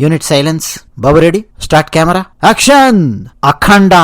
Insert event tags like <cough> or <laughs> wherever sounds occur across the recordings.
Unit silence. బాబు ready? Start camera. Action! Akhanda!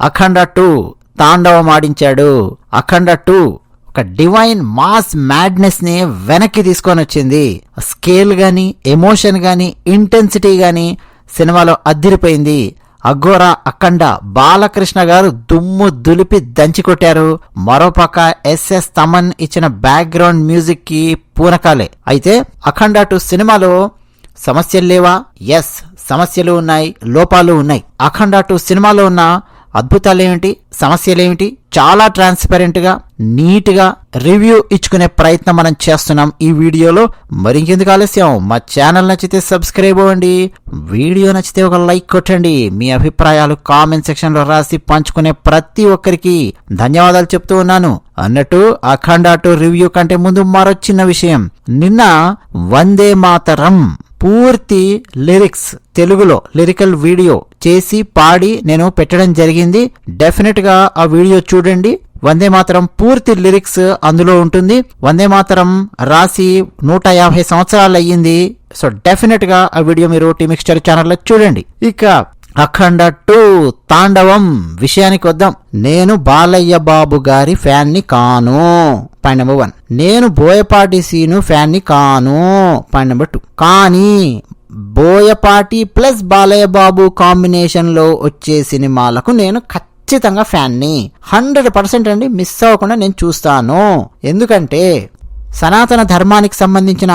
Akhanda two. తాండవం ఆడించాడు. Akhanda two. ఒక divine mass మ్యాడ్నెస్ని వెనక్కి తీసుకొని వచ్చింది. స్కేల్ గాని ఎమోషన్ గాని ఇంటెన్సిటీ గాని సినిమాలో అద్దిరిపోయింది. అఘోరా అఖండ బాలకృష్ణ గారు దుమ్ము దులిపి దంచి కొట్టారు. మరోపక్క ఎస్ఎస్ తమన్ ఇచ్చిన బ్యాక్గ్రౌండ్ మ్యూజిక్కి పూనకాలే. అయితే అఖండ టూ సినిమాలో సమస్యలు లేవా? ఎస్ సమస్యలు ఉన్నాయి లోపాలు ఉన్నాయి. అఖండ టూ సినిమాలో ఉన్న అద్భుతాలేమిటి? సమస్యలేమిటి? చాలా ట్రాన్స్పరెంట్గా నీట్గా రివ్యూ ఇచ్చుకునే ప్రయత్నం మనం చేస్తున్నాం ఈ వీడియోలో. మరింకెందుకు ఆలస్యం? మా ఛానల్ నచ్చితే సబ్స్క్రైబ్ అవ్వండి. వీడియో నచ్చితే ఒక లైక్ కొట్టండి. మీ అభిప్రాయాలు కామెంట్ సెక్షన్లో రాసి పంచుకునే ప్రతి ఒక్కరికి ధన్యవాదాలు చెప్తూ ఉన్నాను. అన్నట్టు అఖండ టూ రివ్యూ కంటే ముందు మరో చిన్న విషయం. నిన్న వందే మాతరం పూర్తి లిరిక్స్ తెలుగులో లిరికల్ వీడియో చేసి పాడి నేను పెట్టడం జరిగింది. డెఫినెట్గా ఆ వీడియో చూడండి. వందే మాతరం పూర్తి లిరిక్స్ అందులో ఉంటుంది. వందే మాతరం రాసి నూట యాభై సంవత్సరాలు అయ్యింది. సో డెఫినెట్గా ఆ వీడియో మీరు టీమిక్స్చర్ ఛానల్లో చూడండి. ఇక అఖండ టూ తాండవం విషయానికి వద్దాం. నేను బాలయ్య బాబు గారి ఫ్యాన్ని కాను. పాయింట్ నెంబర్ వన్ నేను బోయపాటి సీను ఫ్యాన్ని కాను. పాయింట్ నెంబర్ టూ కానీ బోయపాటి ప్లస్ బాలయ్యబాబు కాంబినేషన్లో వచ్చే సినిమాలకు నేను ఖచ్చితంగా ఫ్యాన్ని. హండ్రెడ్ పర్సెంట్ అండి మిస్ అవ్వకుండా నేను చూస్తాను. ఎందుకంటే సనాతన ధర్మానికి సంబంధించిన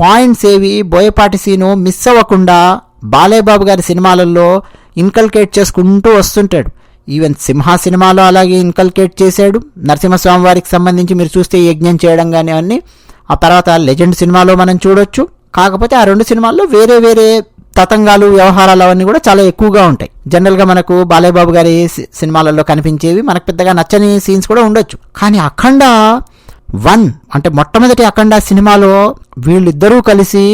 పాయింట్స్ ఏవి బోయపాటి సీను మిస్ అవ్వకుండా బాలయ్యబాబు గారి సినిమాలలో ఇన్కల్కేట్ చేసుకుంటూ వస్తుంటాడు. ఈవెన్ సింహ సినిమాలో అలాగే ఇన్కల్కేట్ చేశాడు. నరసింహస్వామి వారికి సంబంధించి మీరు చూస్తే యజ్ఞం చేయడం కానీ అవన్నీ ఆ తర్వాత లెజెండ్ సినిమాలో మనం చూడొచ్చు. కాకపోతే ఆ రెండు సినిమాల్లో వేరే వేరే తతంగాలు వ్యవహారాలు అవన్నీ కూడా చాలా ఎక్కువగా ఉంటాయి. జనరల్గా మనకు బాలయ్యబాబు గారి సినిమాలలో కనిపించేవి మనకు పెద్దగా నచ్చని సీన్స్ కూడా ఉండొచ్చు. కానీ అఖండ వన్ అంటే మొట్టమొదటి అఖండ సినిమాలో వీళ్ళిద్దరూ కలిసి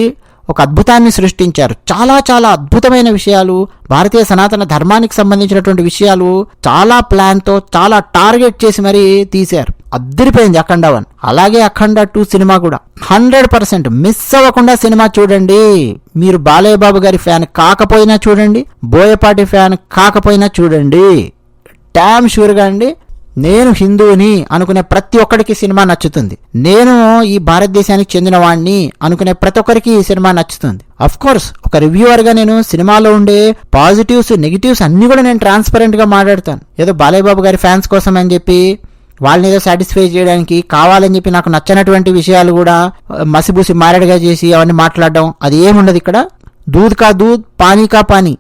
ఒక అద్భుతాన్ని సృష్టించారు. చాలా చాలా అద్భుతమైన విషయాలు భారతీయ సనాతన ధర్మానికి సంబంధించినటువంటి విషయాలు చాలా ప్లాన్తో చాలా టార్గెట్ చేసి మరీ తీశారు. అద్దరిపోయింది అఖండ వన్ అలాగే అఖండ టూ సినిమా కూడా. హండ్రెడ్ పర్సెంట్ మిస్ అవ్వకుండా సినిమా చూడండి. మీరు బాలయ్య బాబు గారి ఫ్యాన్ కాకపోయినా చూడండి. బోయపాటి ఫ్యాన్ కాకపోయినా చూడండి. డ్యామ్ షూర్గా అండి నేను హిందువుని అనుకునే ప్రతి ఒక్కరికి సినిమా నచ్చుతుంది. నేను ఈ భారతదేశానికి చెందిన వాణ్ణి అనుకునే ప్రతి ఒక్కరికి ఈ సినిమా నచ్చుతుంది. అఫ్ కోర్స్ ఒక రివ్యూవర్గా నేను సినిమాలో ఉండే పాజిటివ్స్ నెగిటివ్స్ అన్నీ కూడా నేను ట్రాన్స్పరెంట్గా మాట్లాడతాను. ఏదో బాలయ్య బాబు గారి ఫ్యాన్స్ కోసం అని చెప్పి వాళ్ళని ఏదో సాటిస్ఫై చేయడానికి కావాలని చెప్పి నాకు నచ్చనటువంటి విషయాలు కూడా మసిబూసి మారేడుగా చేసి అవన్నీ మాట్లాడడం అది ఏముండదు ఇక్కడ? దూద్ కా దూద్ పానీ కా పానీ.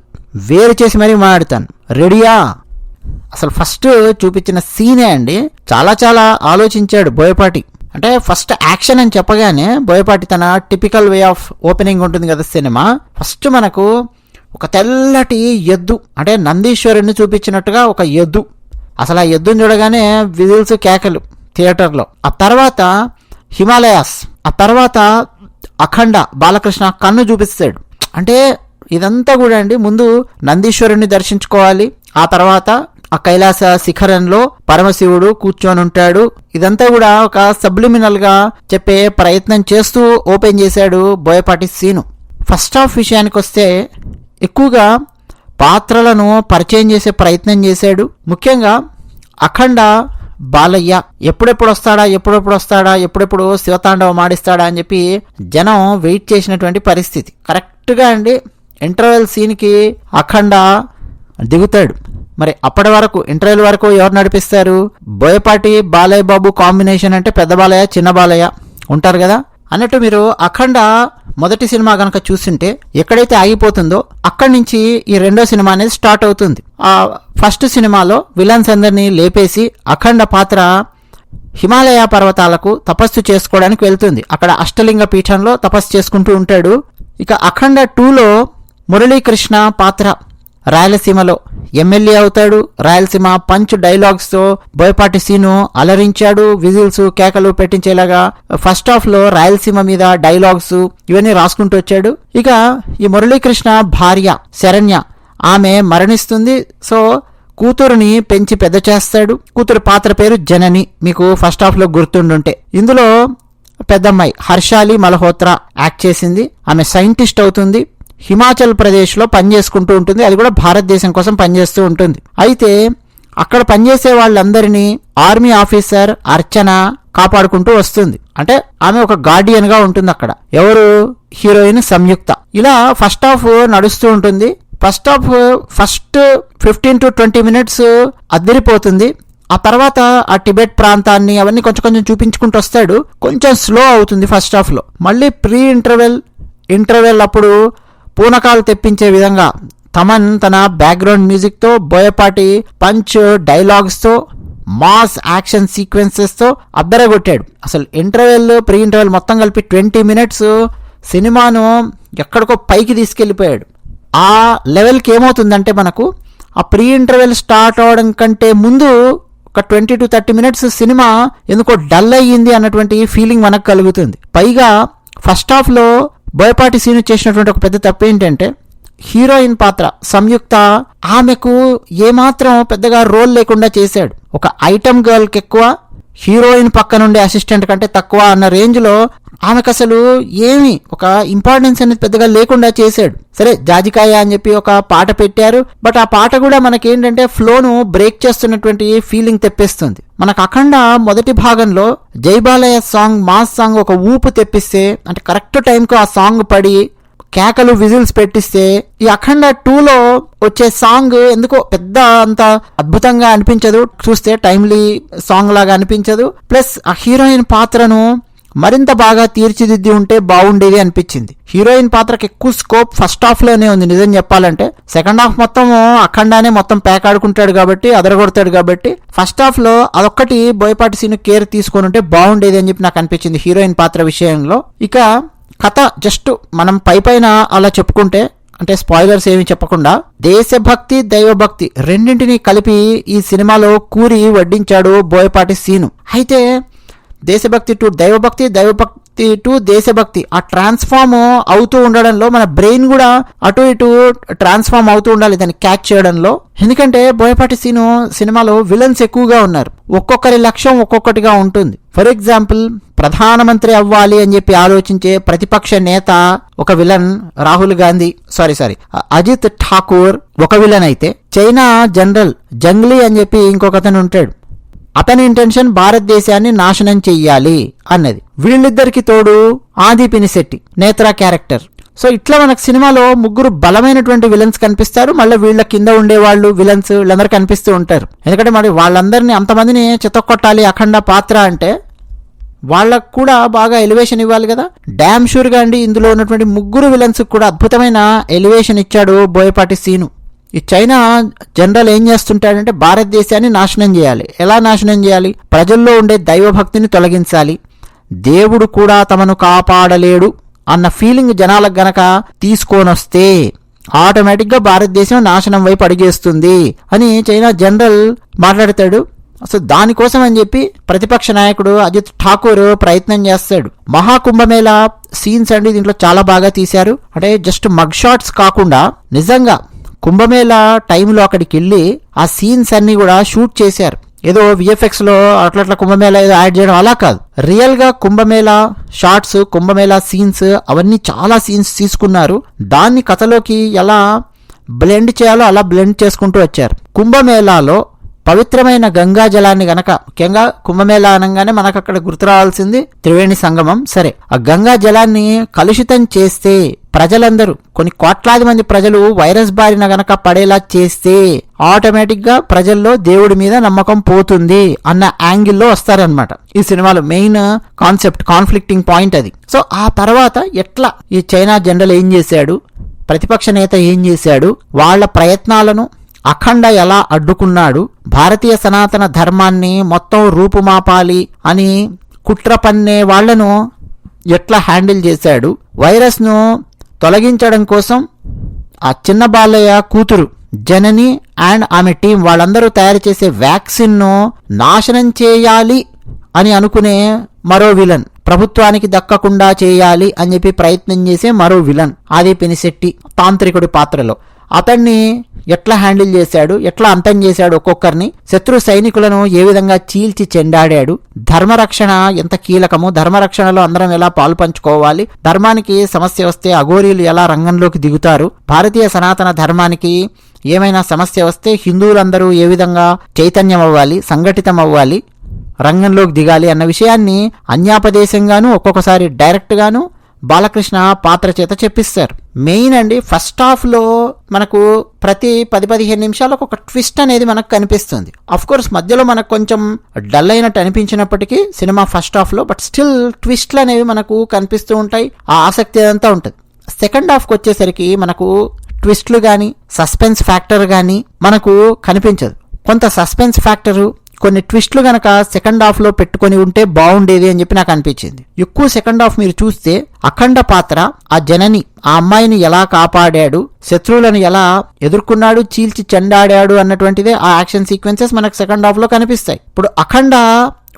వేరు చేసి మరీ మాట్లాడతాను. రెడీయా అసలు ఫస్ట్ చూపించిన సీనే అండి. చాలా చాలా ఆలోచించాడు బోయపాటి. అంటే ఫస్ట్ యాక్షన్ అని చెప్పగానే బోయపాటి తన టిపికల్ వే ఆఫ్ ఓపెనింగ్ ఉంటుంది కదా సినిమా. ఫస్ట్ మనకు ఒక తెల్లటి ఎద్దు అంటే నందీశ్వరుణ్ణి చూపించినట్టుగా ఒక ఎద్దు. అసలు ఆ ఎద్దుని చూడగానే విజిల్స్ కేకలు థియేటర్లో. ఆ తర్వాత హిమాలయాస్ ఆ తర్వాత అఖండ బాలకృష్ణ కన్ను చూపిస్తాడు. అంటే ఇదంతా కూడా అండి ముందు నందీశ్వరుణ్ణి దర్శించుకోవాలి ఆ తర్వాత ఆ కైలాస శిఖరంలో పరమశివుడు కూర్చొని ఉంటాడు ఇదంతా కూడా ఒక సబ్లిమినల్గా చెప్పే ప్రయత్నం చేస్తూ ఓపెన్ చేశాడు బోయపాటి సీను. ఫస్ట్ హాఫ్ విషయానికి వస్తే ఎక్కువగా పాత్రలను పరిచయం చేసే ప్రయత్నం చేశాడు. ముఖ్యంగా అఖండ బాలయ్య. ఎప్పుడెప్పుడు వస్తాడా ఎప్పుడెప్పుడు వస్తాడా ఎప్పుడెప్పుడు శివతాండవం ఆడిస్తాడా అని చెప్పి జనం వెయిట్ చేసినటువంటి పరిస్థితి. కరెక్ట్గా అండి ఇంటర్వెల్ సీన్కి అఖండ దిగుతాడు. మరి అప్పటి వరకు ఇంటర్వెల్ వరకు ఎవరు నడిపిస్తారు? బోయపాటి బాలయ్య బాబు కాంబినేషన్ అంటే పెద్ద బాలయ్య చిన్న బాలయ్య ఉంటారు కదా? అన్నట్టు మీరు అఖండ మొదటి సినిమా కనుక చూస్తుంటే ఎక్కడైతే ఆగిపోతుందో అక్కడి నుంచి ఈ రెండో సినిమా అనేది స్టార్ట్ అవుతుంది. ఆ ఫస్ట్ సినిమాలో విలన్స్ అందరినీ లేపేసి అఖండ పాత్ర హిమాలయ పర్వతాలకు తపస్సు చేసుకోవడానికి వెళ్తుంది. అక్కడ అష్టలింగ పీఠంలో తపస్సు చేసుకుంటూ ఉంటాడు. ఇక అఖండ టూలో మురళీకృష్ణ పాత్ర రాయలసీమలో ఎమ్మెల్యే అవుతాడు. రాయలసీమ పంచ్ డైలాగ్స్తో బోయపాటి సీను అలరించాడు. విజిల్స్ కేకలు పెట్టించేలాగా ఫస్ట్ హాఫ్లో రాయలసీమ మీద డైలాగ్స్ ఇవన్నీ రాసుకుంటూ వచ్చాడు. ఇక ఈ మురళీకృష్ణ భార్య శరణ్య ఆమె మరణిస్తుంది. సో కూతురుని పెంచి పెద్ద చేస్తాడు. కూతురు పాత్ర పేరు జనని. మీకు ఫస్ట్ హాఫ్లో గుర్తుండుంటే. ఇందులో పెద్దమ్మాయి హర్షాలి మల్హోత్రా యాక్ట్ చేసింది. ఆమె సైంటిస్ట్ అవుతుంది. హిమాచల్ ప్రదేశ్లో పనిచేసుకుంటూ ఉంటుంది. అది కూడా భారతదేశం కోసం పనిచేస్తూ ఉంటుంది. అయితే అక్కడ పనిచేసే వాళ్ళందరినీ ఆర్మీ ఆఫీసర్ అర్చన కాపాడుకుంటూ వస్తుంది. అంటే ఆమె ఒక గార్డియన్గా ఉంటుంది అక్కడ. ఎవరు? హీరోయిన్ సంయుక్త. ఇలా ఫస్ట్ హాఫ్ నడుస్తూ ఉంటుంది. First half first fifteen to twenty minutes అద్దరిపోతుంది ఆ తర్వాత ఆ టిబెట్ ప్రాంతాన్ని అవన్నీ కొంచెం కొంచెం చూపించుకుంటూ వస్తాడు. కొంచెం స్లో అవుతుంది ఫస్ట్ హాఫ్లో. మళ్ళీ ప్రీ ఇంటర్వెల్ ఇంటర్వెల్ అప్పుడు పూనకాలు తెప్పించే విధంగా తమన్ తన బ్యాక్గ్రౌండ్ మ్యూజిక్తో బోయపాటి పంచ్ డైలాగ్స్తో మాస్ యాక్షన్ సీక్వెన్సెస్తో అద్దరగొట్టాడు. అసలు ఇంటర్వెల్ ప్రీ ఇంటర్వెల్ మొత్తం కలిపి ట్వంటీ మినిట్స్ సినిమాను ఎక్కడికో పైకి తీసుకెళ్ళిపోయాడు. ఆ లెవెల్కి ఏమవుతుందంటే మనకు ఆ ప్రీ ఇంటర్వెల్ స్టార్ట్ అవడం కంటే ముందు ఒక twenty to thirty minutes cinema ఎందుకో డల్ అయ్యింది అన్నటువంటి ఫీలింగ్ మనకు కలుగుతుంది. పైగా ఫస్ట్ హాఫ్లో బోయపాటి సీను చేసినటువంటి ఒక పెద్ద తప్పు ఏంటంటే హీరోయిన్ పాత్ర సంయుక్త ఆమెకు ఏమాత్రం పెద్దగా రోల్ లేకుండా చేశాడు. ఒక ఐటమ్ గర్ల్కి ఎక్కువ హీరోయిన్ పక్క నుండి అసిస్టెంట్ కంటే తక్కువ అన్న రేంజ్లో ఆమెకు అసలు ఏమి ఒక ఇంపార్టెన్స్ అనేది పెద్దగా లేకుండా చేశాడు. సరే జాజికాయ అని చెప్పి ఒక పాట పెట్టారు. బట్ ఆ పాట కూడా మనకేంటంటే ఫ్లోను బ్రేక్ చేస్తున్నటువంటి ఫీలింగ్ తెప్పిస్తుంది. మనకు అఖండ మొదటి భాగంలో జైబాలయ సాంగ్ మాస్ సాంగ్ ఒక ఊపు తెప్పిస్తే అంటే కరెక్ట్ టైంకు ఆ సాంగ్ పడి కేకలు విజిల్స్ పెట్టిస్తే ఈ అఖండ టూలో వచ్చే సాంగ్ ఎందుకో పెద్ద అంత అద్భుతంగా అనిపించదు. చూస్తే టైమ్లీ సాంగ్ లాగా అనిపించదు. ప్లస్ ఆ హీరోయిన్ పాత్రను మరింత బాగా తీర్చిదిద్ది ఉంటే బాగుండేది అనిపించింది. హీరోయిన్ పాత్రకి ఎక్కువ స్కోప్ ఫస్ట్ హాఫ్లోనే ఉంది. నిజం చెప్పాలంటే సెకండ్ హాఫ్ మొత్తం అఖండానే మొత్తం ప్యాక్ ఆడుకుంటాడు కాబట్టి అదరగొడతాడు కాబట్టి ఫస్ట్ హాఫ్లో అదొక్కటి బోయపాటి సీన్ కేర్ తీసుకొని ఉంటే బాగుండేది అని చెప్పి నాకు అనిపించింది హీరోయిన్ పాత్ర విషయంలో. ఇక కథ జస్ట్ మనం పై పైన అలా చెప్పుకుంటే అంటే స్పాయిలర్స్ ఏమి చెప్పకుండా దేశభక్తి దైవభక్తి రెండింటిని కలిపి ఈ సినిమాలో కూరి వడ్డించాడు బోయపాటి సీను. అయితే దేశభక్తి టు దైవభక్తి దైవభక్తి టు దేశభక్తి. ఆ ట్రాన్స్ఫార్మ్ అవుతూ ఉండడంలో మన బ్రెయిన్ కూడా అటు ఇటు ట్రాన్స్ఫార్మ్ అవుతూ ఉండాలి దాన్ని క్యాచ్ చేయడంలో. ఎందుకంటే బోయపాటి సీను సినిమాలో విలన్స్ ఎక్కువగా ఉన్నారు. ఒక్కొక్కరి లక్ష్యం ఒక్కొక్కటిగా ఉంటుంది. ఫర్ ఎగ్జాంపుల్ ప్రధానమంత్రి అవ్వాలి అని చెప్పి ఆలోచించే ప్రతిపక్ష నేత ఒక villain Rahul Gandhi sorry sorry Ajit Thakur ఒక విలన్ అయితే చైనా జనరల్ జంగ్లీ అని చెప్పి ఇంకొకతను ఉంటాడు. అతని ఇంటెన్షన్ భారతదేశాన్ని నాశనం చెయ్యాలి అన్నది. వీళ్ళిద్దరికి తోడు ఆది పినిశెట్టి నేత్రా క్యారెక్టర్ సో ఇట్లా మనకు సినిమాలో ముగ్గురు బలమైనటువంటి విలన్స్ కనిపిస్తారు. మళ్ళీ వీళ్ళ కింద ఉండేవాళ్ళు విలన్స్ వీళ్ళందరూ కనిపిస్తూ ఉంటారు. ఎందుకంటే మరి వాళ్ళందరినీ అంతమందిని చితక్కొట్టాలి అఖండ పాత్ర అంటే వాళ్ళకు కూడా బాగా ఎలివేషన్ ఇవ్వాలి కదా. డ్యామ్ షూర్గా అండి ఇందులో ఉన్నటువంటి ముగ్గురు విలన్స్ కూడా అద్భుతమైన ఎలివేషన్ ఇచ్చాడు బోయపాటి సీను. ఈ చైనా జనరల్ ఏం చేస్తుంటాడంటే భారతదేశాన్ని నాశనం చేయాలి. ఎలా నాశనం చేయాలి? ప్రజల్లో ఉండే దైవభక్తిని తొలగించాలి. దేవుడు కూడా తమను కాపాడలేడు అన్న ఫీలింగ్ జనాలకు గనక తీసుకొనొస్తే ఆటోమేటిక్గా భారతదేశం నాశనం వైపు అడిగేస్తుంది అని చైనా జనరల్ మాట్లాడతాడు. అసలు దానికోసం అని చెప్పి ప్రతిపక్ష నాయకుడు అజిత్ ఠాకూర్ ప్రయత్నం చేస్తాడు. మహాకుంభమేళ సీన్స్ అండి దీంట్లో చాలా బాగా తీశారు. అంటే జస్ట్ మగ్ షాట్స్ కాకుండా నిజంగా కుంభమేళా టైంలో అక్కడికి వెళ్ళి ఆ సీన్స్ అన్ని కూడా షూట్ చేశారు. ఏదో విఎఫ్ఎక్స్లో అట్లా అట్లా కుంభమేళ ఏదో యాడ్ చేయడం అలా కాదు. రియల్గా కుంభమేళ షార్ట్స్ కుంభమేళ సీన్స్ అవన్నీ చాలా సీన్స్ తీసుకున్నారు. దాన్ని కథలోకి ఎలా బ్లెండ్ చేయాలో అలా బ్లెండ్ చేసుకుంటూ వచ్చారు. కుంభమేళాలో పవిత్రమైన గంగా జలాన్ని గనక ముఖ్యంగా కుంభమేళ అనగానే మనకు అక్కడ గుర్తు రావాల్సింది త్రివేణి సంగమం సరే. ఆ గంగా జలాన్ని కలుషితం చేస్తే ప్రజలందరూ కొన్ని కోట్లాది మంది ప్రజలు వైరస్ బారిన గనక పడేలా చేస్తే ఆటోమేటిక్గా ప్రజల్లో దేవుడి మీద నమ్మకం పోతుంది అన్న యాంగిల్లో వస్తారనమాట ఈ సినిమాలో మెయిన్ కాన్సెప్ట్ కాన్ఫ్లిక్టింగ్ పాయింట్ అది. సో ఆ తర్వాత ఎట్లా ఈ చైనా జనరల్ ఏం చేశాడు? ప్రతిపక్ష నేత ఏం చేశాడు? వాళ్ళ ప్రయత్నాలను అఖండ ఎలా అడ్డుకున్నాడు? భారతీయ సనాతన ధర్మాన్ని మొత్తం రూపుమాపాలి అని కుట్ర పన్నే వాళ్ళను ఎట్లా హ్యాండిల్ చేశాడు? వైరస్ను తొలగించడం కోసం ఆ చిన్న బాలయ్య కూతురు జనని అండ్ ఆమె టీం వాళ్ళందరూ తయారు చేసే వ్యాక్సిన్ను నాశనం చేయాలి అని అనుకునే మరో విలన్ ప్రభుత్వానికి దక్కకుండా చేయాలి అని చెప్పి ప్రయత్నం చేసే మరో విలన్ ఆది పెనిశెట్టి తాంత్రికుడి పాత్రలో. అతన్ని ఎట్లా హ్యాండిల్ చేశాడు ఎట్లా అంతం చేశాడు ఒక్కొక్కరిని శత్రు సైనికులను ఏ విధంగా చీల్చి చెండాడాడు ధర్మరక్షణ ఎంత కీలకము ధర్మరక్షణలో అందరం ఎలా పాలు పంచుకోవాలి ధర్మానికి సమస్య వస్తే అఘోరీలు ఎలా రంగంలోకి దిగుతారు భారతీయ సనాతన ధర్మానికి ఏమైనా సమస్య వస్తే హిందువులందరూ ఏ విధంగా చైతన్యం అవ్వాలి సంఘటితం అవ్వాలి రంగంలోకి దిగాలి అన్న విషయాన్ని అన్యాపదేశంగాను ఒక్కొక్కసారి డైరెక్ట్గాను బాలకృష్ణ పాత్ర చేత చెప్పిస్తారు. మెయిన్ అండి ఫస్ట్ హాఫ్లో మనకు ప్రతి పది పదిహేను నిమిషాలకు ఒక ట్విస్ట్ అనేది మనకు కనిపిస్తుంది. అఫ్ కోర్స్ మధ్యలో మనకు కొంచెం డల్ అయినట్టు అనిపించినప్పటికీ సినిమా ఫస్ట్ హాఫ్లో బట్ స్టిల్ ట్విస్ట్లు అనేవి మనకు కనిపిస్తూ ఉంటాయి. ఆ ఆసక్తి అదంతా ఉంటుంది. సెకండ్ హాఫ్కి వచ్చేసరికి మనకు ట్విస్ట్లు కానీ సస్పెన్స్ ఫ్యాక్టర్ కానీ మనకు కనిపించదు. కొంత సస్పెన్స్ ఫ్యాక్టరు కొన్ని ట్విస్ట్లు గనక సెకండ్ హాఫ్లో పెట్టుకొని ఉంటే బాగుండేది అని చెప్పి నాకు అనిపించింది. ఎక్కువ సెకండ్ హాఫ్ మీరు చూస్తే అఖండ పాత్ర ఆ జనని ఆ అమ్మాయిని ఎలా కాపాడాడు శత్రువులను ఎలా ఎదుర్కొన్నాడు చీల్చి చెండాడాడు అన్నటువంటిదే ఆ యాక్షన్ సీక్వెన్సెస్ మనకు సెకండ్ హాఫ్లో కనిపిస్తాయి. ఇప్పుడు అఖండ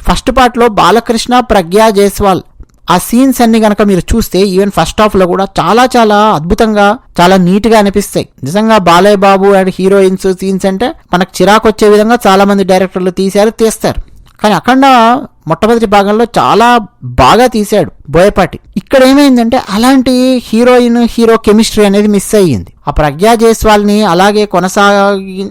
ఫస్ట్ పార్ట్లో బాలకృష్ణ ప్రజ్ఞా జైస్వాల్ ఆ సీన్స్ అన్ని గనక మీరు చూస్తే ఈవెన్ ఫస్ట్ హాఫ్లో కూడా చాలా చాలా అద్భుతంగా చాలా నీట్గా అనిపిస్తాయి. నిజంగా Balayya Babu and heroines scenes అంటే మనకు చిరాకు వచ్చే విధంగా చాలా మంది డైరెక్టర్లు తీశారు తీస్తారు. కానీ అఖండ మొట్టమొదటి భాగంలో చాలా బాగా తీశాడు బోయపాటి. ఇక్కడ ఏమైందంటే అలాంటి హీరోయిన్ హీరో కెమిస్ట్రీ అనేది మిస్ అయ్యింది. ఆ ప్రజ్ఞా జైస్వాల్ని అలాగే కొనసాగి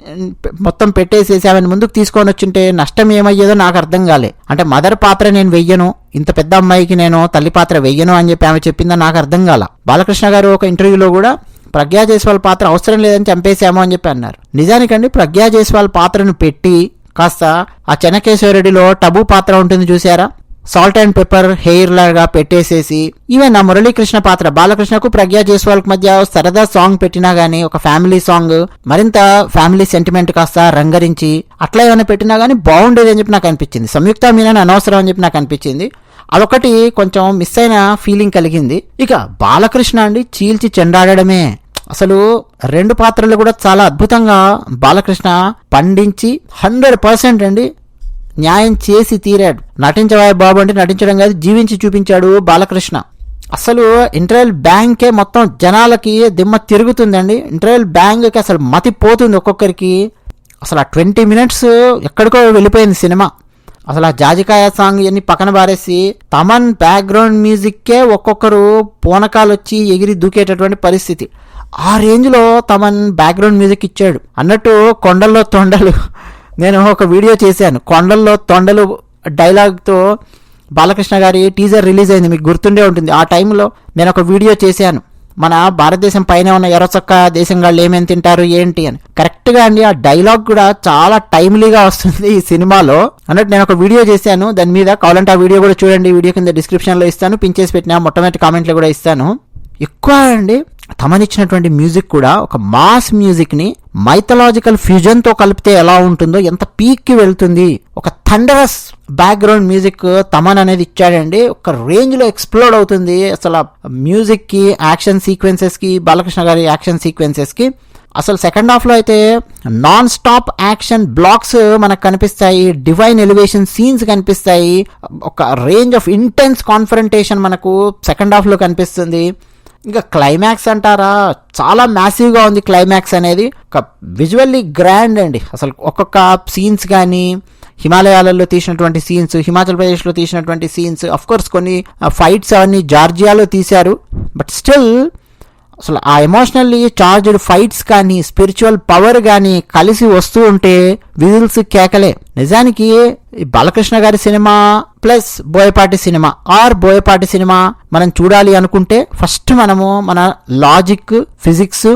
మొత్తం పెట్టేసేసి ఆమెను ముందుకు తీసుకొని వచ్చింటే నష్టం ఏమయ్యేదో నాకు అర్థం కాలే. అంటే మదర్ పాత్ర నేను వెయ్యను ఇంత పెద్ద అమ్మాయికి నేను తల్లి పాత్ర వెయ్యను అని చెప్పి ఆమె చెప్పిందని నాకు అర్థం కాల. బాలకృష్ణ గారు ఒక ఇంటర్వ్యూలో కూడా ప్రజ్ఞా జైస్వాల్ పాత్ర అవసరం లేదని చంపేశాము అని చెప్పి అన్నారు. నిజానికండి ప్రజ్ఞా జైస్వాల్ పాత్రను పెట్టి కాస్త ఆ చెనకేశ్వరరెడ్డిలో టబు పాత్ర ఉంటుంది చూసారా సాల్ట్ అండ్ పెప్పర్ హెయిర్ లాగా పెట్టేసేసి ఈవెన్ నా మురళీకృష్ణ పాత్ర బాలకృష్ణకు ప్రజ్ఞా జైస్వాల్కి మధ్య సరదా సాంగ్ పెట్టినా గానీ ఒక ఫ్యామిలీ సాంగ్ మరింత ఫ్యామిలీ సెంటిమెంట్ కాస్త రంగరించి అట్లా ఏమైనా పెట్టినా గానీ బాగుండేది అని చెప్పి నాకు అనిపించింది. సంయుక్త మీనన్ అనవసరం అని చెప్పి నాకు అనిపించింది. అదొకటి కొంచెం మిస్ అయిన ఫీలింగ్ కలిగింది. ఇక బాలకృష్ణ అండి చీల్చి చెండాడమే. అసలు రెండు పాత్రలు కూడా చాలా అద్భుతంగా బాలకృష్ణ పండించి హండ్రెడ్ పర్సెంట్ అండి న్యాయం చేసి తీరాడు. నటించవా బాబు అంటే నటించడం కాదు జీవించి చూపించాడు బాలకృష్ణ. అసలు ఇంటర్వెల్ బ్యాంకే మొత్తం జనాలకి దిమ్మ తిరుగుతుందండి. ఇంటర్వెల్ బ్యాంక్కి అసలు మతి పోతుంది ఒక్కొక్కరికి. అసలు ఆ ట్వంటీ మినిట్స్ ఎక్కడికో వెళ్ళిపోయింది సినిమా. అసలు ఆ జాజికాయ సాంగ్ ఇవన్నీ పక్కన పారేసి తమన్ బ్యాక్గ్రౌండ్ మ్యూజిక్కే ఒక్కొక్కరు పూనకాలు వచ్చి ఎగిరి దూకేటటువంటి పరిస్థితి. ఆ రేంజ్లో తమన్ బ్యాక్గ్రౌండ్ మ్యూజిక్ ఇచ్చాడు. అన్నట్టు కొండల్లో తొండలు <laughs> నేను ఒక వీడియో చేశాను. కొండల్లో తొండలు డైలాగ్తో బాలకృష్ణ గారి టీజర్ రిలీజ్ అయింది. మీకు గుర్తుండే ఉంటుంది. ఆ టైంలో నేను ఒక వీడియో చేశాను. మన భారతదేశం పైన ఉన్న ఎర్రచొక్క దేశం వాళ్ళు ఏమేమి తింటారు ఏంటి అని. కరెక్ట్గా అండి ఆ డైలాగ్ కూడా చాలా టైమ్లీగా వస్తుంది ఈ సినిమాలో. అన్నట్టు నేను ఒక వీడియో చేశాను దాని మీద కావాలంటే ఆ వీడియో కూడా చూడండి వీడియో కింద డిస్క్రిప్షన్లో ఇస్తాను పిన్ చేసి పెట్టిన మొట్టమొదటి కామెంట్లో కూడా ఇస్తాను. ఎక్కువ అండి తమనిచ్చినటువంటి మ్యూజిక్ కూడా ఒక మాస్ మ్యూజిక్ని మైథలాజికల్ ఫ్యూజన్తో కలిపితే ఎలా ఉంటుందో ఎంత పీక్కి వెళ్తుంది ఒక థండరస్ బ్యాక్గ్రౌండ్ మ్యూజిక్ తమన్ అనేది ఇచ్చాడండి. ఒక రేంజ్లో ఎక్స్ప్లోర్ ఎక్స్ప్లోడ్ అవుతుంది. అసలు మ్యూజిక్కి యాక్షన్ సీక్వెన్సెస్కి బాలకృష్ణ గారి యాక్షన్ సీక్వెన్సెస్కి. అసలు సెకండ్ హాఫ్లో అయితే నాన్ స్టాప్ యాక్షన్ బ్లాక్స్ మనకు కనిపిస్తాయి. డివైన్ ఎలివేషన్ సీన్స్ కనిపిస్తాయి. ఒక రేంజ్ ఆఫ్ ఇంటెన్స్ కాన్ఫరంటేషన్ మనకు సెకండ్ హాఫ్లో కనిపిస్తుంది. ఇంకా క్లైమాక్స్ అంటారా? చాలా మ్యాసివ్గా ఉంది క్లైమాక్స్ అనేది. ఒక విజువల్లీ గ్రాండ్ అండి. అసలు ఒక్కొక్క సీన్స్ కానీ హిమాలయాలలో తీసినటువంటి సీన్స్ హిమాచల్ ప్రదేశ్లో తీసినటువంటి సీన్స్ అఫ్ కోర్స్ కొన్ని ఫైట్స్ అవన్నీ జార్జియాలో తీశారు. బట్ స్టిల్ అసలు ఆ ఎమోషనల్లీ చార్జ్డ్ ఫైట్స్ కానీ స్పిరిచువల్ పవర్ కానీ కలిసి వస్తూ ఉంటే విజిల్స్ కేకలే. నిజానికి బాలకృష్ణ గారి cinema plus Boyapati cinema or Boyapati cinema మనం చూడాలి అనుకుంటే ఫస్ట్ మనము మన లాజిక్ ఫిజిక్స్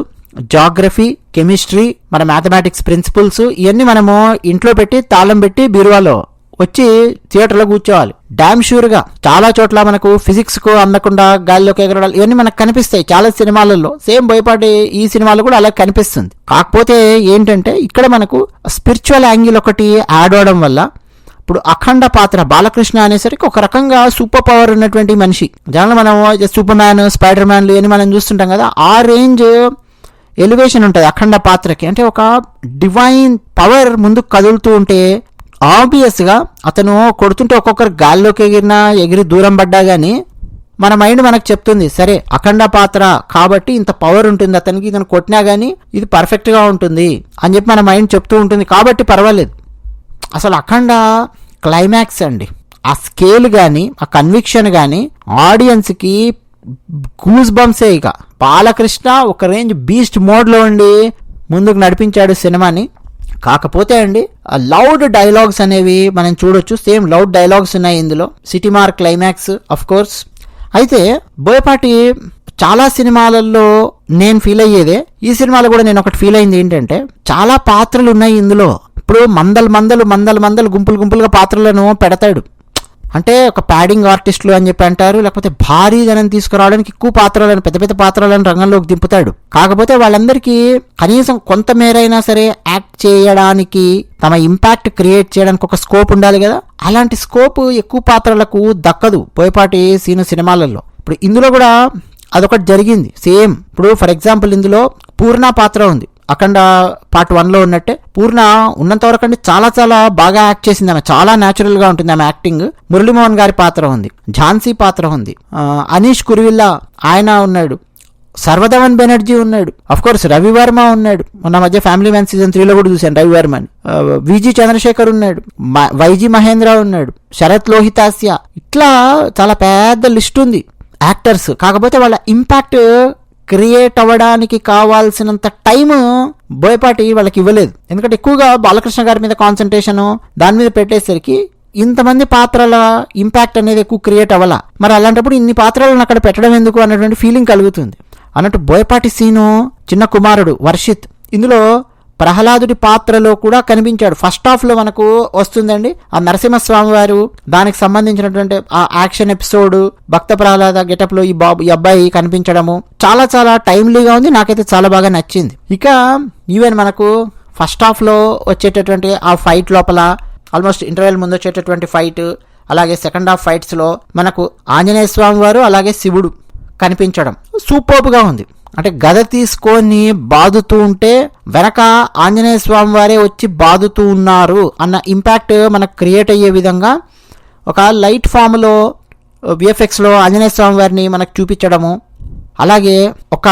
జాగ్రఫీ కెమిస్ట్రీ మన మ్యాథమెటిక్స్ ప్రిన్సిపల్స్ ఇవన్నీ మనము ఇంట్లో పెట్టి తాళం పెట్టి బీరువాలో వచ్చి థియేటర్లో కూర్చోవాలి. డామ్ షూర్గా చాలా చోట్ల మనకు ఫిజిక్స్కు అందకుండా గాలిలోకి ఎగరడాలు ఇవన్నీ మనకు కనిపిస్తాయి చాలా సినిమాలలో. సేమ్ భయపడే ఈ సినిమాలో కూడా అలా కనిపిస్తుంది. కాకపోతే ఏంటంటే ఇక్కడ మనకు స్పిరిచువల్ యాంగిల్ ఒకటి యాడ్ అవడం వల్ల ఇప్పుడు అఖండ పాత్ర బాలకృష్ణ అనేసరికి ఒక రకంగా సూపర్ పవర్ ఉన్నటువంటి మనిషి. జనరల్ మనం సూపర్ మ్యాన్ స్పైడర్ మ్యాన్లు ఇవన్నీ మనం చూస్తుంటాం కదా ఆ రేంజ్ ఎలివేషన్ ఉంటుంది అఖండ పాత్రకి. అంటే ఒక డివైన్ పవర్ ముందుకు కదులుతూ ఉంటే ఆబ్వియస్గా అతను కొడుతుంటే ఒక్కొక్కరు గాల్లోకి ఎగిరినా ఎగిరి దూరం పడ్డా కానీ మన మైండ్ మనకు చెప్తుంది సరే అఖండ పాత్ర కాబట్టి ఇంత పవర్ ఉంటుంది అతనికి ఇతను కొట్టినా కానీ ఇది పర్ఫెక్ట్గా ఉంటుంది అని చెప్పి మన మైండ్ చెప్తూ ఉంటుంది కాబట్టి పర్వాలేదు. అసలు అఖండ క్లైమాక్స్ అండి. ఆ స్కేల్ కానీ ఆ కన్విక్షన్ కానీ ఆడియన్స్కి గూస్ బంప్సే ఇక. బాలకృష్ణ ఒక రేంజ్ బీస్ట్ మోడ్లో ఉండి ముందుకు నడిపించాడు సినిమాని. కాకపోతే అండి లౌడ్ డైలాగ్స్ అనేవి మనం చూడొచ్చు. సేమ్ లౌడ్ డైలాగ్స్ ఉన్నాయి ఇందులో. City mark climax of course అయితే బోయపాటి చాలా సినిమాలలో నేను ఫీల్ అయ్యేదే. ఈ సినిమాలో కూడా నేను ఒకటి ఫీల్ అయింది ఏంటంటే చాలా పాత్రలు ఉన్నాయి ఇందులో. ఇప్పుడు మందలు మందలు మందలు మందలు గుంపులు గుంపులుగా పాత్రలను పెడతాడు. అంటే ఒక ప్యాడింగ్ ఆర్టిస్టులు అని చెప్పి అంటారు లేకపోతే భారీ ధనం తీసుకురావడానికి ఎక్కువ పాత్రలను పెద్ద పెద్ద పాత్రలను రంగంలోకి దింపుతాడు. కాకపోతే వాళ్ళందరికీ కనీసం కొంత మేరైనా సరే యాక్ట్ చేయడానికి తమ ఇంపాక్ట్ క్రియేట్ చేయడానికి ఒక స్కోప్ ఉండాలి కదా. అలాంటి స్కోప్ ఎక్కువ పాత్రలకు దక్కదు పోయపాటి సీను సినిమాలలో. ఇప్పుడు ఇందులో కూడా అదొకటి జరిగింది. సేమ్. ఇప్పుడు ఫర్ ఎగ్జాంపుల్ ఇందులో పూర్ణ పాత్ర ఉంది. అఖండ పార్ట్ వన్లో ఉన్నట్టే పూర్ణ ఉన్నంత వరకు అంటే చాలా చాలా బాగా యాక్ట్ చేసింది ఆమె. చాలా natural గా ఉంటుంది ఆమె యాక్టింగ్ మురళీమోహన్ గారి పాత్ర ఉంది. ఝాన్సీ పాత్ర ఉంది. అనీష్ కురివిల్లా ఆయన ఉన్నాడు. సర్వధవన్ బెనర్జీ ఉన్నాడు. అఫ్ కోర్స్ రవివర్మ ఉన్నాడు. మొన్న మధ్య ఫ్యామిలీ మ్యాన్ సీజన్ త్రీలో కూడా చూశాను రవివర్మని విజి చంద్రశేఖర్ ఉన్నాడు. మ- వైజీ మహేంద్ర ఉన్నాడు. శరత్ లోహితాస్య. ఇట్లా చాలా పెద్ద లిస్ట్ ఉంది యాక్టర్స్. కాకపోతే వాళ్ళ ఇంపాక్ట్ క్రియేట్ అవ్వడానికి కావాల్సినంత టైము బోయపాటి వాళ్ళకి ఇవ్వలేదు. ఎందుకంటే ఎక్కువగా బాలకృష్ణ గారి మీద కాన్సన్ట్రేషన్ దాని మీద పెట్టేసరికి ఇంతమంది పాత్రల ఇంపాక్ట్ అనేది ఎక్కువ క్రియేట్ అవ్వాల? మరి అలాంటప్పుడు ఇన్ని పాత్రలను అక్కడ పెట్టడం ఎందుకు అన్నటువంటి ఫీలింగ్ కలుగుతుంది. అన్నట్టు బోయపాటి సీను చిన్న కుమారుడు వర్షిత్. ఇందులో ప్రహ్లాదుడి పాత్రలో కూడా కనిపించాడు. ఫస్ట్ హాఫ్లో మనకు వస్తుందండి ఆ నరసింహస్వామి వారు దానికి సంబంధించినటువంటి ఆ యాక్షన్ ఎపిసోడ్ భక్త ప్రహ్లాద గెటప్లో ఈ బాబు ఈ అబ్బాయి కనిపించడము చాలా చాలా టైమ్లీగా ఉంది నాకైతే చాలా బాగా నచ్చింది. ఇక ఈవెన్ మనకు ఫస్ట్ హాఫ్లో వచ్చేటటువంటి ఆ ఫైట్ లోపల ఆల్మోస్ట్ ఇంటర్వెల్ ముందు వచ్చేటటువంటి ఫైట్ అలాగే సెకండ్ హాఫ్ ఫైట్స్లో మనకు ఆంజనేయ స్వామి వారు అలాగే శివుడు కనిపించడం. సూపర్గా ఉంది. అంటే గద తీసుకొని బాదుతూ ఉంటే వెనక ఆంజనేయ స్వామి వారే వచ్చి బాదుతూ ఉన్నారు అన్న ఇంపాక్ట్ మనకు క్రియేట్ అయ్యే విధంగా ఒక లైట్ ఫామ్లో విఎఫ్ఎక్స్లో ఆంజనేయ స్వామి వారిని మనకు చూపించడము అలాగే ఒక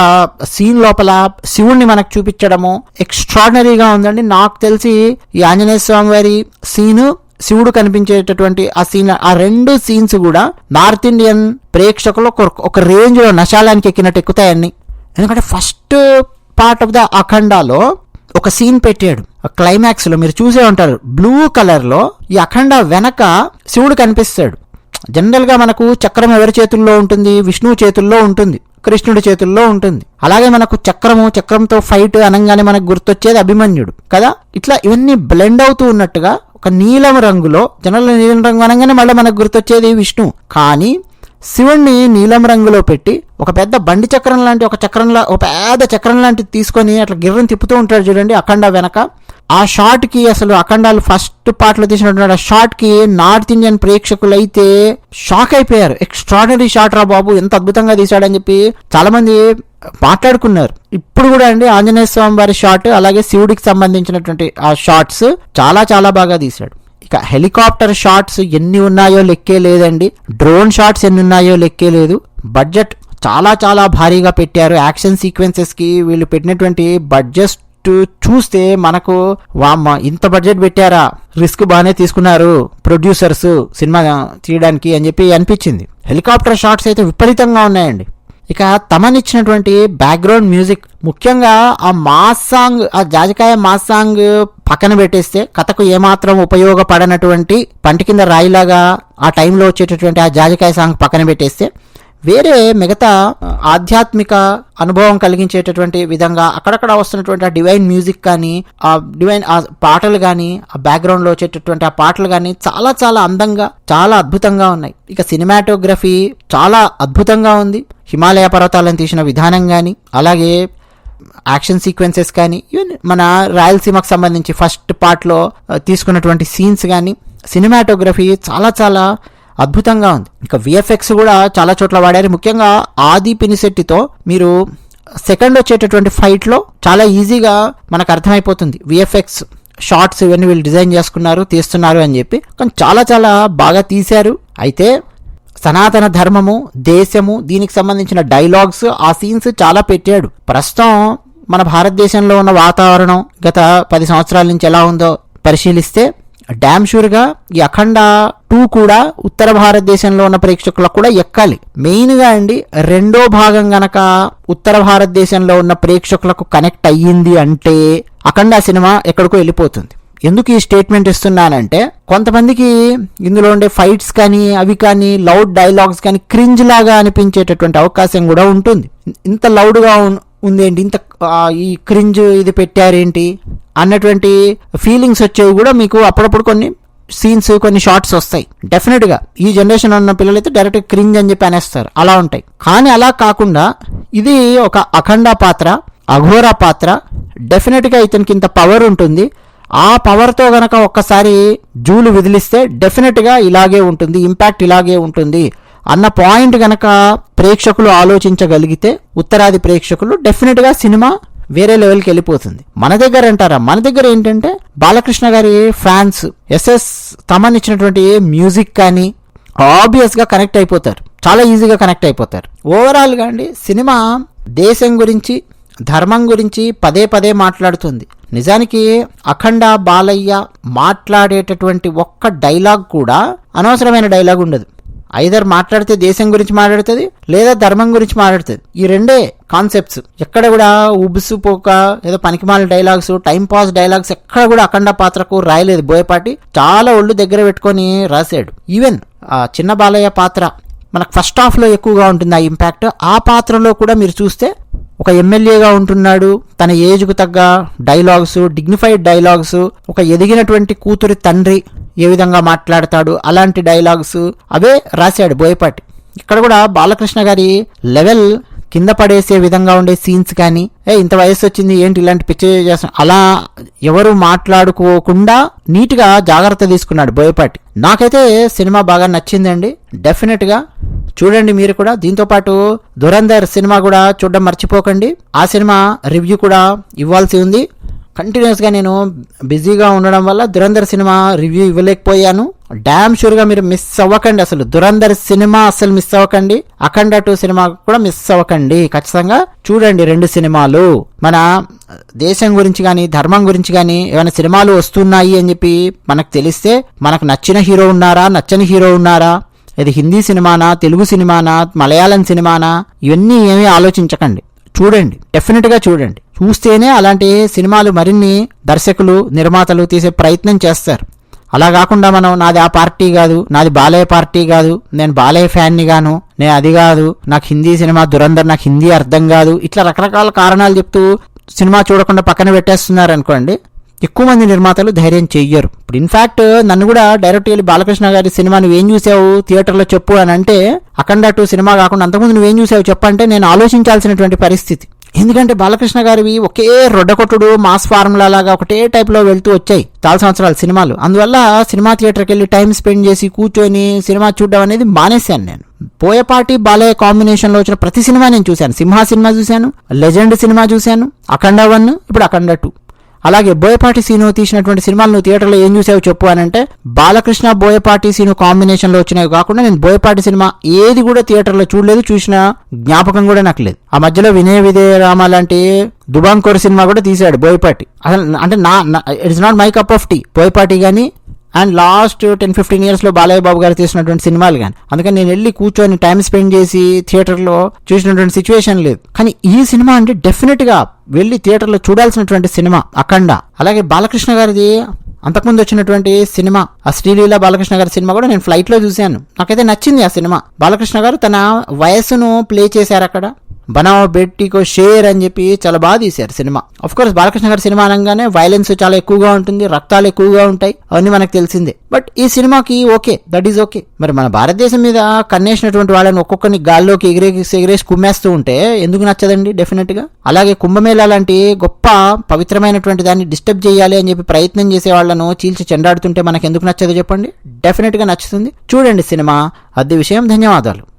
సీన్ లోపల శివుణ్ణి మనకు చూపించడము ఎక్స్ట్రాడినరీగా ఉందండి. నాకు తెలిసి ఈ ఆంజనేయ స్వామి వారి సీను శివుడు కనిపించేటటువంటి ఆ సీన్ ఆ రెండు సీన్స్ కూడా నార్త్ ఇండియన్ ప్రేక్షకులు ఒక రేంజ్లో నశాలానికి ఎక్కినట్టు ఎక్కుతాయని ఎందుకంటే ఫస్ట్ పార్ట్ ఆఫ్ ద అఖండాలో ఒక సీన్ పెట్టాడు. క్లైమాక్స్లో మీరు చూసే ఉంటారు. బ్లూ కలర్లో ఈ అఖండ వెనక శివుడు కనిపిస్తాడు. జనరల్గా మనకు చక్రం ఎవరి చేతుల్లో ఉంటుంది? విష్ణువు చేతుల్లో ఉంటుంది. కృష్ణుడి చేతుల్లో ఉంటుంది. అలాగే మనకు చక్రము చక్రంతో ఫైట్ అనగానే మనకు గుర్తొచ్చేది అభిమన్యుడు. కదా? ఇట్లా ఇవన్నీ బ్లెండ్ అవుతూ ఉన్నట్టుగా ఒక నీలం రంగులో జనరల్ నీలం రంగు అనగానే మళ్ళీ మనకు గుర్తొచ్చేది విష్ణు. కానీ శివుణ్ణి నీలం రంగులో పెట్టి ఒక పెద్ద బండి చక్రం లాంటి ఒక చక్రంలా ఒక పెద్ద చక్రం లాంటిది తీసుకొని అట్లా గిర్రం తిప్పుతూ ఉంటాడు చూడండి అఖండ వెనక. ఆ షాట్కి అసలు అఖండాలు ఫస్ట్ పార్ట్లో తీసినట్టున్నాడు తీసినటువంటి ఆ షాట్కి నార్త్ ఇండియన్ ప్రేక్షకులు అయితే షాక్ అయిపోయారు. ఎక్స్ట్రాడనరీ షాట్ రా బాబు ఎంత అద్భుతంగా తీశాడని చెప్పి చాలామంది మాట్లాడుకున్నారు. ఇప్పుడు కూడా అండి ఆంజనేయ స్వామి వారి షాట్ అలాగే శివుడికి సంబంధించినటువంటి ఆ షాట్స్ చాలా చాలా బాగా తీశాడు. ఇక హెలికాప్టర్ షాట్స్ ఎన్ని ఉన్నాయో లెక్కే లేదండి. డ్రోన్ షాట్స్ ఎన్ని ఉన్నాయో లెక్కే లేదు. బడ్జెట్ చాలా చాలా భారీగా పెట్టారు. యాక్షన్ సీక్వెన్సెస్కి వీళ్ళు పెట్టినటువంటి బడ్జెట్ చూస్తే మనకు వామ్మ ఇంత బడ్జెట్ పెట్టారా? రిస్క్ బాగానే తీసుకున్నారు ప్రొడ్యూసర్స్ సినిమా తీయడానికి అని చెప్పి అనిపించింది. హెలికాప్టర్ షాట్స్ అయితే విపరీతంగా ఉన్నాయండి. ఇక తమనిచ్చినటువంటి బ్యాక్గ్రౌండ్ మ్యూజిక్ ముఖ్యంగా ఆ మాస్ సాంగ్ ఆ జాజికాయ మాస్ సాంగ్ పక్కన పెట్టేస్తే కథకు ఏమాత్రం ఉపయోగపడనటువంటి పంటి కింద రాయిలాగా ఆ టైంలో వచ్చేటటువంటి ఆ జాజికాయ సాంగ్ పక్కన పెట్టేస్తే వేరే మిగతా ఆధ్యాత్మిక అనుభవం కలిగించేటటువంటి విధంగా అక్కడక్కడ వస్తున్నటువంటి ఆ డివైన్ మ్యూజిక్ కానీ ఆ డివైన్ ఆ పాటలు కానీ ఆ బ్యాక్గ్రౌండ్లో వచ్చేటటువంటి ఆ పాటలు కానీ చాలా చాలా అందంగా చాలా అద్భుతంగా ఉన్నాయి. ఇక సినిమాటోగ్రఫీ చాలా అద్భుతంగా ఉంది. హిమాలయ పర్వతాలను తీసిన విధానం కానీ అలాగే యాక్షన్ సీక్వెన్సెస్ కానీ ఈవెన్ మన రాయలసీమకు సంబంధించి ఫస్ట్ పార్ట్లో తీసుకున్నటువంటి సీన్స్ కానీ సినిమాటోగ్రఫీ చాలా చాలా అద్భుతంగా ఉంది. ఇంకా విఎఫ్ఎక్స్ కూడా చాలా చోట్ల వాడారు. ముఖ్యంగా ఆది పినిశెట్టితో మీరు సెకండ్ వచ్చేటటువంటి ఫైట్లో చాలా ఈజీగా మనకు అర్థమైపోతుంది. విఎఫ్ఎక్స్ షార్ట్స్ ఇవన్నీ వీళ్ళు డిజైన్ చేసుకున్నారు తీస్తున్నారు అని చెప్పి. కానీ చాలా చాలా బాగా తీశారు. అయితే సనాతన ధర్మము దేశము దీనికి సంబంధించిన డైలాగ్స్ ఆ సీన్స్ చాలా పెట్టాడు. ప్రస్తుతం మన భారతదేశంలో ఉన్న వాతావరణం గత పది సంవత్సరాల నుంచి ఎలా ఉందో పరిశీలిస్తే డ్యామ్ షూర్గా ఈ అఖండ టూ కూడా ఉత్తర భారతదేశంలో ఉన్న ప్రేక్షకులకు కూడా ఎక్కాలి. మెయిన్గా అండి రెండో భాగం గనక ఉత్తర భారతదేశంలో ఉన్న ప్రేక్షకులకు కనెక్ట్ అయ్యింది అంటే అఖండ సినిమా ఎక్కడికో వెళ్ళిపోతుంది. ఎందుకు ఈ స్టేట్మెంట్ ఇస్తున్నానంటే కొంతమందికి ఇందులో ఉండే ఫైట్స్ కానీ అవి కానీ లౌడ్ డైలాగ్స్ కానీ క్రింజ్ లాగా అనిపించేటటువంటి అవకాశం కూడా ఉంటుంది. ఇంత లౌడ్గా ఉందేంటి ఇంత ఈ క్రింజ్ ఇది పెట్టారేంటి? అన్నటువంటి ఫీలింగ్స్ వచ్చేవి కూడా మీకు అప్పుడప్పుడు కొన్ని సీన్స్ కొన్ని షార్ట్స్ వస్తాయి. డెఫినెట్గా ఈ జనరేషన్ ఉన్న పిల్లలైతే డైరెక్ట్ క్రింజ్ అని చెప్పి అనేస్తారు. అలా ఉంటాయి. కానీ అలా కాకుండా ఇది ఒక అఖండ పాత్ర అఘోర పాత్ర. డెఫినెట్గా ఇతనికి ఇంత పవర్ ఉంటుంది. ఆ పవర్తో గనక ఒక్కసారి జూలు విదిలిస్తే డెఫినెట్గా ఇలాగే ఉంటుంది ఇంపాక్ట్ ఇలాగే ఉంటుంది అన్న పాయింట్ గనక ప్రేక్షకులు ఆలోచించగలిగితే ఉత్తరాది ప్రేక్షకులు డెఫినెట్గా సినిమా వేరే లెవెల్కి వెళ్ళిపోతుంది. మన దగ్గర అంటారా? మన దగ్గర ఏంటంటే బాలకృష్ణ గారి ఫ్యాన్స్ ఎస్ఎస్ తమన్ ఇచ్చినటువంటి మ్యూజిక్ కానీ ఆబ్వియస్గా కనెక్ట్ అయిపోతారు. చాలా ఈజీగా కనెక్ట్ అయిపోతారు. ఓవరాల్గా అండి సినిమా దేశం గురించి ధర్మం గురించి పదే పదే మాట్లాడుతుంది. నిజానికి అఖండ బాలయ్య మాట్లాడేటటువంటి ఒక్క డైలాగ్ కూడా అనవసరమైన డైలాగ్ ఉండదు. ఐదర్ మాట్లాడితే దేశం గురించి మాట్లాడుతుంది లేదా ధర్మం గురించి మాట్లాడుతుంది. ఈ రెండే కాన్సెప్ట్స్ ఎక్కడ కూడా ఉబుసుపోక ఏదో పనికిమాల డైలాగ్స్ టైం పాస్ డైలాగ్స్ ఎక్కడ కూడా అఖండ పాత్రకు రాయలేదు. బోయపాటి చాలా ఒళ్ళు దగ్గర పెట్టుకొని రాశాడు. ఈవెన్ ఆ చిన్న బాలయ్య పాత్ర మనకు ఫస్ట్ హాఫ్లో ఎక్కువగా ఉంటుంది ఆ ఇంపాక్ట్ ఆ పాత్రలో కూడా మీరు చూస్తే ఒక ఎమ్మెల్యేగా ఉంటున్నాడు. తన ఏజ్కు తగ్గ డైలాగ్స్ డిగ్నిఫైడ్ డైలాగ్స్ ఒక ఎదిగినటువంటి కూతురి తండ్రి ఏ విధంగా మాట్లాడతాడు అలాంటి డైలాగ్స్ అవే రాశాడు బోయపాటి. ఇక్కడ కూడా బాలకృష్ణ గారి లెవెల్ కింద పడేసే విధంగా ఉండే సీన్స్ కానీ ఏ ఇంత వయసు వచ్చింది ఏంటి ఇలాంటి పిక్చర్ చేస్తాం అలా ఎవరు మాట్లాడుకోకుండా నీట్గా జాగ్రత్త తీసుకున్నాడు బోయపాటి. నాకైతే సినిమా బాగా నచ్చిందండి. డెఫినెట్గా చూడండి మీరు కూడా. దీంతో పాటు దురంధర్ సినిమా కూడా చూడడం మర్చిపోకండి. ఆ సినిమా రివ్యూ కూడా ఇవ్వాల్సి ఉంది. కంటిన్యూస్గా నేను బిజీగా ఉండడం వల్ల దురంధర్ సినిమా రివ్యూ ఇవ్వలేకపోయాను. డ్యామ్ షూర్గా మీరు మిస్ అవ్వకండి. అసలు దురంధర్ సినిమా అసలు మిస్ అవ్వకండి. అఖండ టూ సినిమా కూడా మిస్ అవ్వకండి. ఖచ్చితంగా చూడండి రెండు సినిమాలు. మన దేశం గురించి కానీ ధర్మం గురించి కానీ ఏమైనా సినిమాలు వస్తున్నాయి అని చెప్పి మనకు తెలిస్తే మనకు నచ్చిన హీరో ఉన్నారా నచ్చని హీరో ఉన్నారా? ఇది హిందీ సినిమానా తెలుగు సినిమానా మలయాళం సినిమానా? ఇవన్నీ ఏమీ ఆలోచించకండి. చూడండి. డెఫినెట్గా చూడండి. చూస్తేనే అలాంటి సినిమాలు మరిన్ని దర్శకులు నిర్మాతలు తీసే ప్రయత్నం చేస్తారు. అలా కాకుండా మనం నాది ఆ పార్టీ కాదు నాది బాలయ్య పార్టీ కాదు నేను బాలయ్య ఫ్యాన్ని గాను నేను అది కాదు నాకు హిందీ సినిమా దురంధర్ నాకు హిందీ అర్థం కాదు ఇట్లా రకరకాల కారణాలు చెప్తూ సినిమా చూడకుండా పక్కన పెట్టేస్తున్నారు అనుకోండి ఎక్కువ మంది నిర్మాతలు ధైర్యం చెయ్యరు. ఇప్పుడు ఇన్ఫాక్ట్ నన్ను కూడా డైరెక్ట్ వెళ్ళి బాలకృష్ణ గారి సినిమా నువ్వేం చూసావు? థియేటర్లో చెప్పు అని అంటే అఖండ టూ సినిమా కాకుండా అంతకుముందు నువ్వేం చూసావు చెప్పంటే నేను ఆలోచించాల్సినటువంటి పరిస్థితి. ఎందుకంటే బాలకృష్ణ గారివి ఒకే రొడ్డకొట్టుడు మాస్ ఫార్ములా లాగా ఒకటే టైప్లో వెళ్తూ వచ్చాయి చాలా సంవత్సరాల సినిమాలు. అందువల్ల సినిమా థియేటర్కి వెళ్ళి టైం స్పెండ్ చేసి కూర్చొని సినిమా చూడడం అనేది మానేశాను నేను. పోయపాటి బాలయ్య కాంబినేషన్లో వచ్చిన ప్రతి సినిమా నేను చూశాను. సింహ సినిమా చూశాను లెజెండ్ సినిమా చూశాను అఖండ వన్ ఇప్పుడు అఖండ టూ. అలాగే బోయపాటి సీను తీసినటువంటి సినిమాలు నువ్వు థియేటర్లో ఏం చూసావు చెప్పు అని అంటే బాలకృష్ణ బోయపాటి సీను కాంబినేషన్లో వచ్చినవి కాకుండా నేను బోయపాటి సినిమా ఏది కూడా థియేటర్లో చూడలేదు చూసిన జ్ఞాపకం కూడా నాకు లేదు. ఆ మధ్యలో వినయ విజయ రామ లాంటి దుబాంకోర్ సినిమా కూడా తీశాడు బోయపాటి. అసలు అంటే నా it's not my cup of tea Boyapati కానీ అండ్ లాస్ట్ టెన్ ఫిఫ్టీన్ ఇయర్స్లో బాలయ్య బాబు గారు తీసినటువంటి సినిమాలు కానీ అందుకని నేను వెళ్ళి కూర్చొని టైం స్పెండ్ చేసి థియేటర్లో చూసినటువంటి సిచ్యువేషన్ లేదు. కానీ ఈ సినిమా అంటే డెఫినెట్గా వెళ్ళి థియేటర్లో చూడాల్సినటువంటి సినిమా అఖండ. అలాగే బాలకృష్ణ గారిది అంతకుముందు వచ్చినటువంటి సినిమా ఆ శ్రీలీల బాలకృష్ణ గారి సినిమా కూడా నేను ఫ్లైట్లో చూశాను. నాకైతే నచ్చింది ఆ సినిమా. బాలకృష్ణ గారు తన వయస్సును ప్లే చేశారు అక్కడ. బనావ్ బెట్టికో షేర్ అని చెప్పి చాలా బాగా తీశారు సినిమా. అఫ్ కోర్స్ బాలకృష్ణ గారి సినిమా అనగానే వైలెన్స్ చాలా ఎక్కువగా ఉంటుంది రక్తాలు ఎక్కువగా ఉంటాయి అవన్నీ మనకు తెలిసిందే. బట్ ఈ సినిమాకి ఓకే దట్ ఈస్ ఓకే మరి మన భారతదేశం మీద కన్నేసినటువంటి వాళ్ళని ఒక్కొక్కరిని గాల్లోకి ఎగిరేసి ఎగిరేసి కుమ్మేస్తూ ఉంటే ఎందుకు నచ్చదండి? డెఫినెట్గా. అలాగే కుంభమేళా లాంటి గొప్ప పవిత్రమైనటువంటి దాన్ని డిస్టర్బ్ చేయాలి అని చెప్పి ప్రయత్నం చేసే వాళ్ళను చీల్చి చెండాడుతుంటే మనకు ఎందుకు నచ్చదు చెప్పండి. డెఫినెట్గా నచ్చుతుంది. చూడండి సినిమా. అద్దె విషయం ధన్యవాదాలు.